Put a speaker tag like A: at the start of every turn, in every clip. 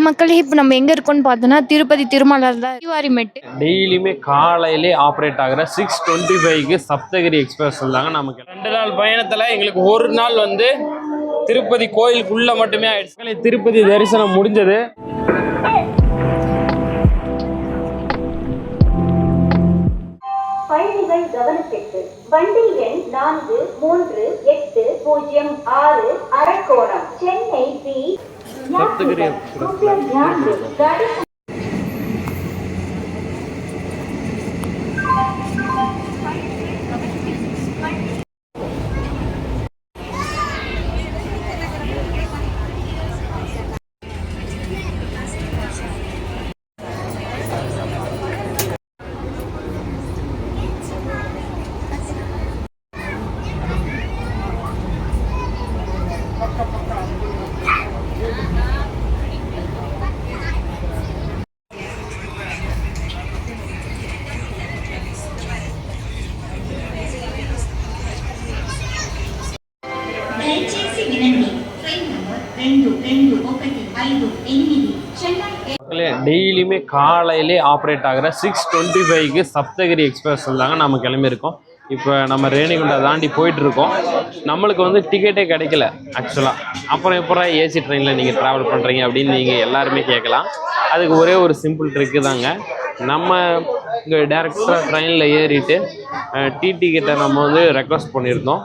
A: மக்களே இப்போ நம்ம எங்கே இருக்கோம்னு பார்த்தோன்னா திருப்பதி திருமலர் தான். திருவாரிமெட்டு
B: டெய்லியுமே காலையிலே ஆப்ரேட் ஆகிற சிக்ஸ் டுவெண்ட்டி ஃபைவ்க்கு சப்தகிரி எக்ஸ்பிரஸ் தாங்க நமக்கு. ரெண்டு நாள் பயணத்தில் எங்களுக்கு ஒரு நாள் வந்து திருப்பதி கோயிலுக்குள்ள மட்டுமே ஆயிடுச்சு. திருப்பதி தரிசனம் முடிஞ்சது.
C: பயணிகள் கவனத்திற்கு. வண்டி எண் நான்கு மூன்று எட்டு பூஜ்ஜியம் ஆறு அரக்கோணம். சென்னை பி
B: சப்தகிரி டெய்லியுமே காலையிலே ஆப்ரேட் ஆகிற சிக்ஸ் டுவெண்ட்டி ஃபைவ்க்கு சப்தகிரி எக்ஸ்பிரஸ் தாங்க நம்ம கிளம்பியிருக்கோம். இப்போ நம்ம ரேணிகுண்டா தாண்டி போயிட்டுருக்கோம். நம்மளுக்கு வந்து டிக்கெட்டே கிடைக்கல ஆக்சுவலாக அப்புறம் எப்போ ஏசி ட்ரெயினில் நீங்கள் ட்ராவல் பண்ணுறீங்க அப்படின்னு நீங்கள் எல்லாருமே கேட்கலாம். அதுக்கு ஒரே ஒரு சிம்பிள் ட்ரிக்கு தாங்க. நம்ம இங்கே டேரெக்டாக ட்ரெயினில் ஏறிட்டு டி டிக்கெட்டை நம்ம வந்து ரெக்வஸ்ட் பண்ணியிருந்தோம்.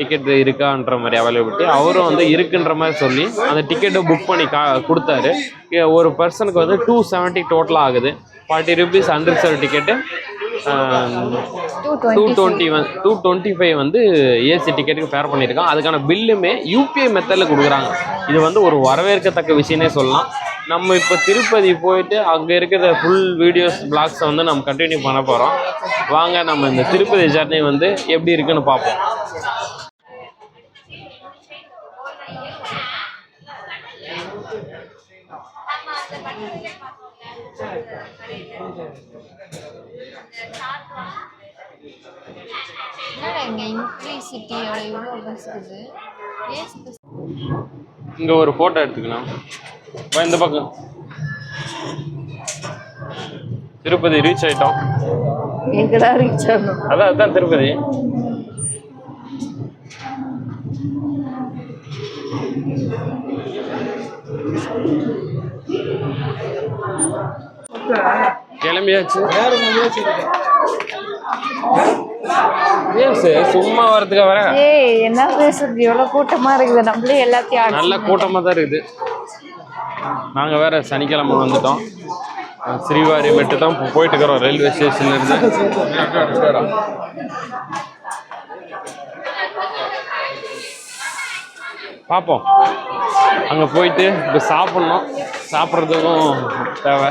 B: டிக்கெட் இருக்கான்ற மாதிரி அவைலபிலிட்டி அவரும் வந்து இருக்குன்ற மாதிரி சொல்லி அந்த டிக்கெட்டை புக் பண்ணி கா கொடுத்தாரு. ஒரு பர்சனுக்கு வந்து டூ செவன்ட்டி டோட்டலாக ஆகுது. Forty rupees unreserved ticket two twenty one two twenty five வந்து ஏசி டிக்கெட்டுக்கு ஃபேர் பண்ணியிருக்கான். அதுக்கான பில்லுமே யூபிஐ மெத்தடில் கொடுக்குறாங்க. இது வந்து ஒரு வரவேற்கத்தக்க விஷயமே சொல்லலாம். நம்ம இப்போ திருப்பதி போயிட்டு அங்கே இருக்கிற ஃபுல் வீடியோஸ் பிளாக்ஸை வந்து நம்ம கண்டினியூ பண்ண போகிறோம் வாங்க நம்ம இந்த திருப்பதி ஜர்னி வந்து எப்படி இருக்குன்னு பார்ப்போம்.
A: இங்கே இவ்வளோ பஸ் இருக்குது.
B: ஒரு ஃபோட்டோ எடுத்துக்கலாம். இந்த பக்கம். திருப்பதி ரீச் ஆயிட்டோம்.
A: எங்கடா ரீச் ஆகணும்?
B: அதான் அதான் திருப்பதி. கிளம்பியாச்சு. சும்மா வரதுக்கு வர
A: ஏய் என்ன பேசுறது? எவ்வளோ கூட்டமாக இருக்குது. நம்மளே எல்லாத்தையும்
B: நல்ல கூட்டமாக தான் இருக்குது. நாங்கள் வேற சனிக்கிழமை வந்துட்டோம். ஸ்ரீவாரி மெட்டு தான் போயிட்டு இருக்கிறோம் ரயில்வே ஸ்டேஷன்ல இருந்து. பார்ப்போம் அங்கே போயிட்டு இப்போ சாப்பிட்ணும். சாப்பிட்றதுக்கும் தேவை.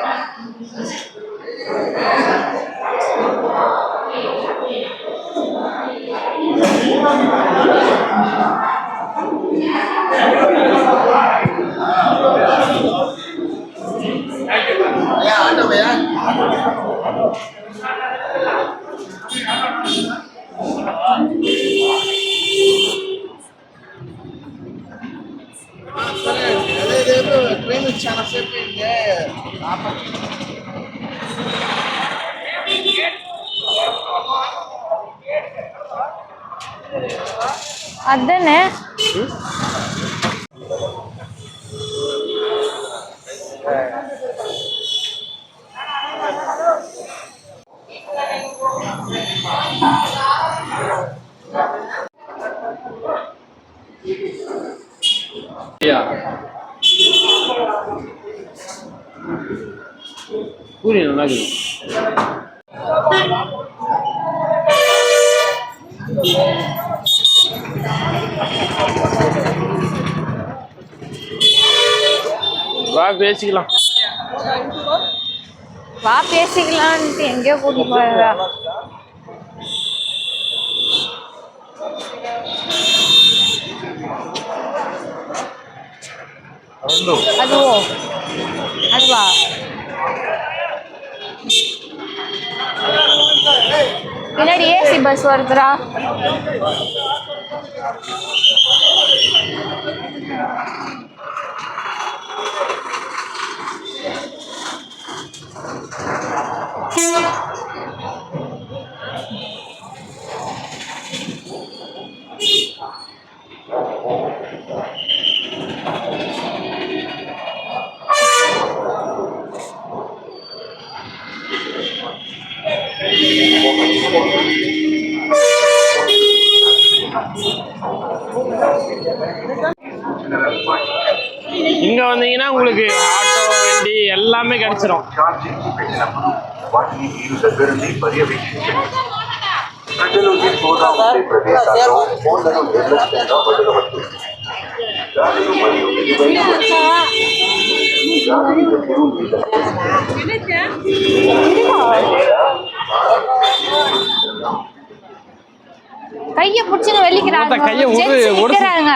C: உள்ளது சப்தகிரி எக்ஸ்பிரஸ் வயா ரேணிகுண்டம் அரக்கோணம்
A: அதானே
B: ஐயா பூரி நல்லா இருக்குது வா பேசிக்கலாம்
D: வா பேசிக்கலான்ட்டு எங்கேயோ கூட்டிட்டு அதுவோ அதுவா பின்னாடி ஏசி பஸ் வருதுரா Thank you.
B: இங்க வந்தீங்கன்னா உங்களுக்கு ஆட்டோ வண்டி எல்லாமே கிடைச்சிரும்
E: ఛార్జింగ్ పెట్టినప్పుడు వాటిని మీరు దగ్గర నుండి పర్యవేక్షించండి ప్రజలు ఎక్కువగా ఉండే ప్రదేశాల్లో ఫోన్లను నిర్లక్ష్యంగా వదలవద్దు గాలిలో మరియు విలువైన గాలి ఎప్పుడూ మీ దగ్గర
D: கைய புடிச்சுன்னு வெளிக்கிறாங்க
B: கைய
D: நிக்கிறாங்க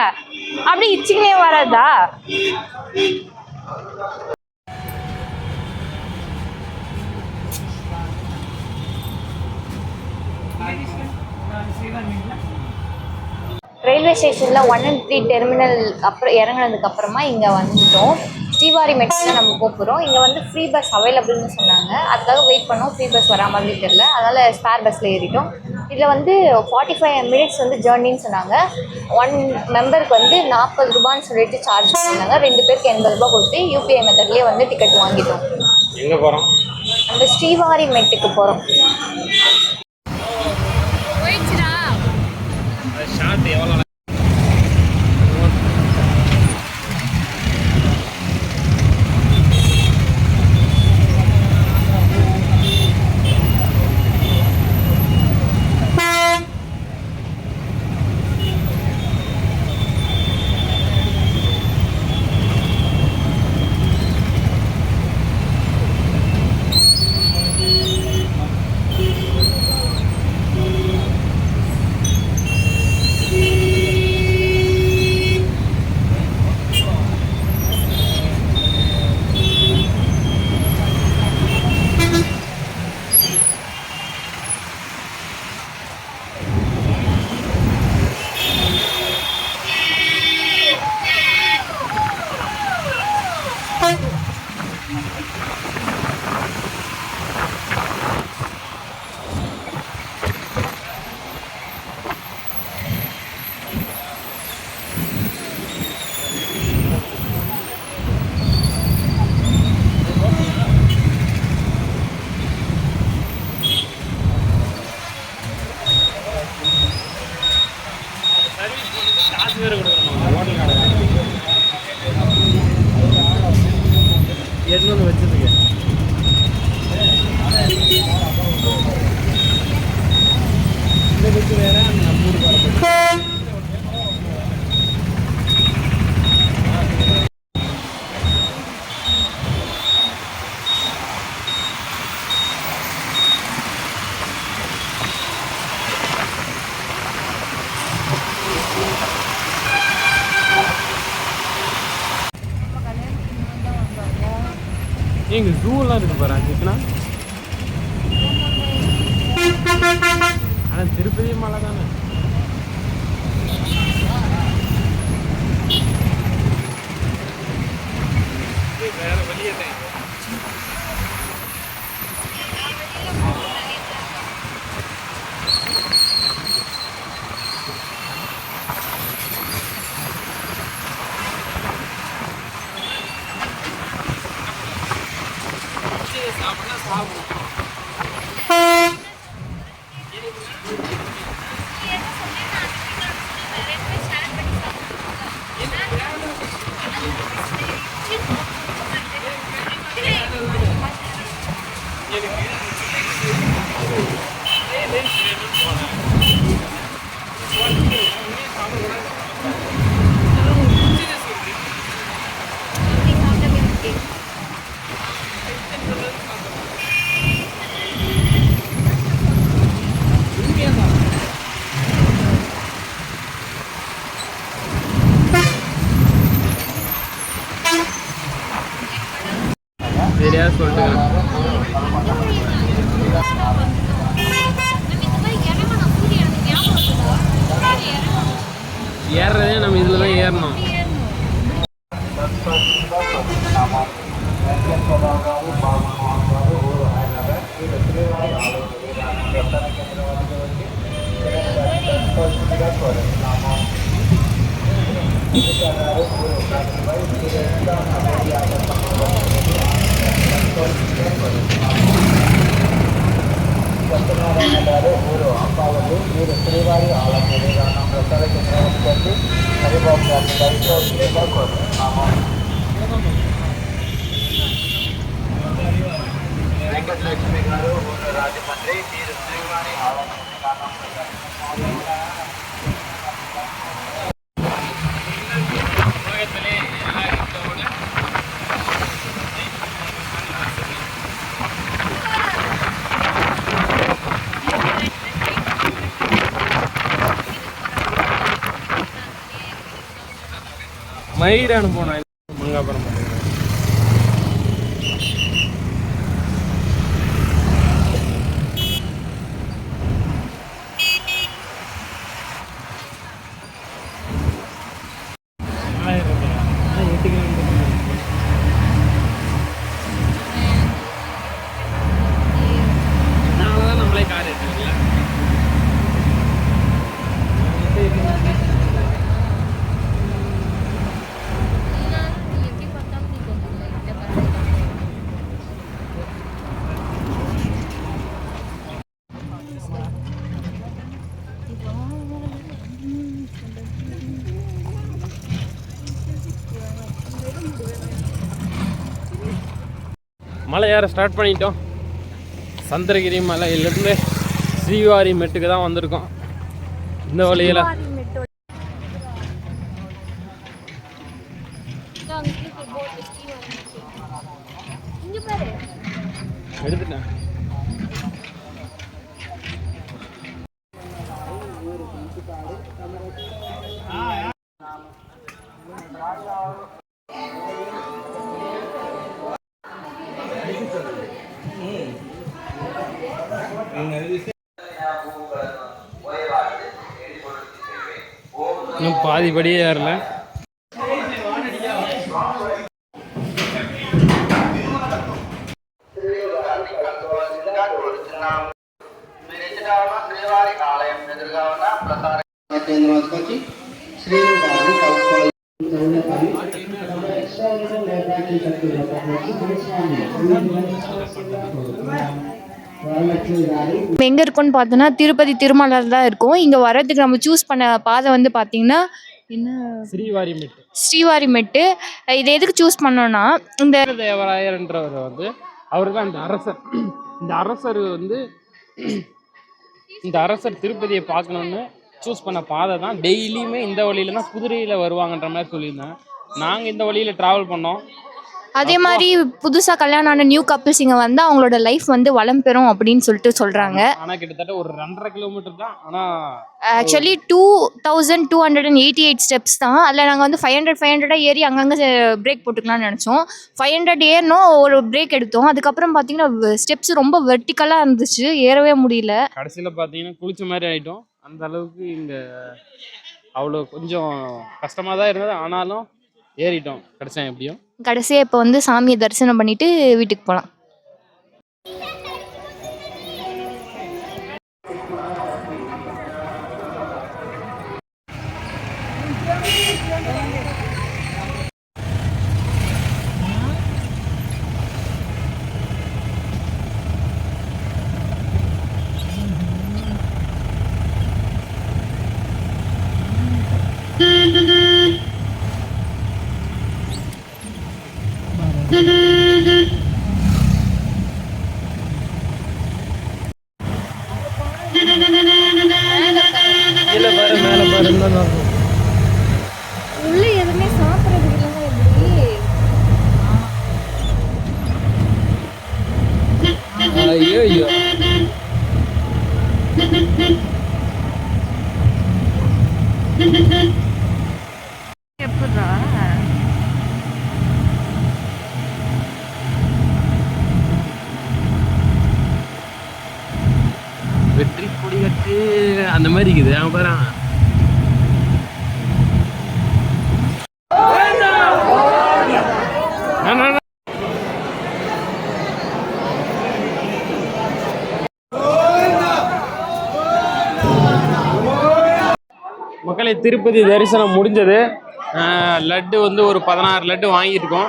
D: அப்படி இச்சுக்கினே வராதா ரயில்வே ஸ்டேஷனில் ஒன் அண்ட் த்ரீ டெர்மினல் அப்புறம் இறங்குனதுக்கு அப்புறமா இங்கே வந்துட்டோம். ஸ்ரீவாரி மெட்ரில் நம்ம போகிறோம் இங்கே வந்து ஃப்ரீ பஸ் அவைலபிள்னு சொன்னாங்க. அதுக்காக வெயிட் பண்ணோம். ஃப்ரீ பஸ் வரா மாதிரி தெரில அதனால் ஸ்பேர் பஸ்ஸில் ஏறிட்டோம். இதில் வந்து ஃபார்ட்டி ஃபைவ் மினிட்ஸ் வந்து ஜேர்னின்னு சொன்னாங்க. ஒன் மெம்பருக்கு வந்து நாற்பது ரூபான்னு சொல்லிட்டு சார்ஜ் பண்ணாங்க. ரெண்டு பேருக்கு எண்பது ரூபாய் கொடுத்து யூபிஐ மெத்தட்லேயே வந்து டிக்கெட் வாங்கிட்டோம்.
B: எங்க போறோம்?
D: நம்ம ஸ்ரீவாரி மெட்டுக்கு போகிறோம்
B: เตี๋ยวอะไร எங்க ஜூலாம் இருக்கு பாரு அங்கிட்டுனா ஆனா திருப்பதி மலை தானே. வேற வழியே தான் சாப்பிடலாம் சாப்பிடும் சொல்லிட்டு. ஏறுறதே நம்ம இதில் தான் ஏறணும்.
F: సత్యనారాయణ గారు ఊరు అంబావల్లి మీరు శ్రీవారి ఆలయం విధానం ప్రసారం చేసినటువంటి హరిబాబు గారి దయచేసి కోరుతున్నాము.
E: వెంకటలక్ష్మి గారు ఊరు రాజమండ్రి మీరు శ్రీవారి ఆలయం విధానం ప్రసారం
B: மயிரானு போனோம். மங்காபுரம் போனோம். அதனால தான் நம்மளே கார் எடுத்துக்கல மலை ஏற ஸ்டார்ட் பண்ணிட்டோம். சந்திரகிரி மலையிலேருந்து ஸ்ரீவாரி மெட்டுக்கு தான் வந்திருக்கோம். இந்த வழியில் இன்னும் பாதி படியே ஏறல
E: శ్రీవారి
A: எங்கே இருக்கோம்னு பார்த்தோன்னா திருப்பதி திருமலர் தான் இருக்கும். இங்கே வர்றதுக்கு நம்ம சூஸ் பண்ண பாதை வந்து பார்த்தீங்கன்னா என்ன?
B: ஸ்ரீவாரி ஸ்ரீவாரிமெட்டு.
A: ஸ்ரீவாரிமெட்டு. இது எதுக்கு சூஸ் பண்ணோம்னா இந்த
B: தேவராயர்ன்றவர் வந்து அவர் தான் இந்த அரசர். இந்த அரசர் வந்து இந்த அரசர் திருப்பதியை பார்க்கணுன்னு சூஸ் பண்ண பாதை தான். டெய்லியுமே இந்த வழியில தான் குதிரையில் வருவாங்கன்ற மாதிரி சொல்லியிருந்தேன். நாங்கள் இந்த வழியில் ட்ராவல் பண்ணோம்.
A: அதே மாதிரி புதுசாக கல்யாணம் ஆன நியூ கப்பிள்ஸ் இங்கே வந்து அவங்களோட லைஃப் வந்து வளம் பெறும் அப்படின்னு சொல்லிட்டு சொல்கிறாங்க
B: ஆனால் கிட்டத்தட்ட ஒரு ரெண்டரை கிலோமீட்டர் தான். ஆனால்
A: actually two thousand two hundred and eighty eight steps தான். அதில் நாங்கள் வந்து ஃபைவ் ஹண்ட்ரட் ஃபைவ் ஹண்ட்ரடாக ஏறி அங்கங்கே பிரேக் போட்டுக்கலாம்னு நினச்சோம். ஃபைவ் ஹண்ட்ரட் ஏறணும் ஒரு பிரேக் எடுத்தோம். அதுக்கப்புறம் பார்த்தீங்கன்னா ஸ்டெப்ஸ் ரொம்ப வெர்டிக்கலாக இருந்துச்சு. ஏறவே முடியல.
B: கடைசியில் பார்த்தீங்கன்னா குளிச்ச மாதிரி ஆகிட்டோம் அந்த அளவுக்கு இங்கே அவ்வளோ கொஞ்சம் கஷ்டமாக தான் இருந்தது. ஆனாலும் ஏறிட்டோம். கடைசியாக எப்படியும்
A: கடைசியாக இப்போ வந்து சாமியை தரிசனம் பண்ணிட்டு வீட்டுக்கு போகலாம்
B: লাগবে மக்களே திருப்பதி தரிசனம் முடிஞ்சது. லட்டு வந்து ஒரு பதினாறு லட்டு வாங்கியிருக்கோம்.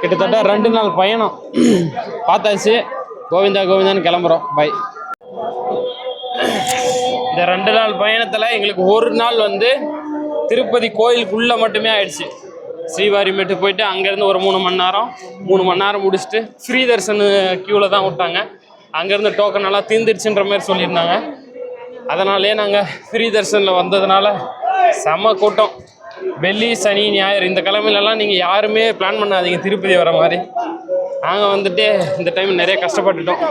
B: கிட்டத்தட்ட ரெண்டு நாள் பயணம். பார்த்தாச்சு. கோவிந்தா கோவிந்தான்னு கிளம்புறோம். பை. இந்த ரெண்டு நாள் பயணத்தில் எங்களுக்கு ஒரு நாள் வந்து திருப்பதி கோயிலுக்குள்ளே மட்டுமே ஆயிடுச்சு. ஸ்ரீவாரிமேட்டு போயிட்டு அங்கேருந்து ஒரு மூணு மணி நேரம் மூணு மணி நேரம் முடிச்சுட்டு ஸ்ரீதர்சனு க்யூவில் தான் விட்டாங்க. அங்கேருந்து டோக்கன் நல்லா தீர்ந்துடுச்சுன்ற மாதிரி சொல்லியிருந்தாங்க. அதனாலே நாங்கள் ஃப்ரீ தரிசனில் வந்ததுனால செம்ம கூட்டம். வெள்ளி சனி ஞாயிறு இந்த கிழமையிலலாம் நீங்கள் யாருமே பிளான் பண்ணாதீங்க. திருப்பதி வர மாதிரி. நாங்கள் வந்துட்டு இந்த டைம் நிறைய கஷ்டப்பட்டுட்டோம்.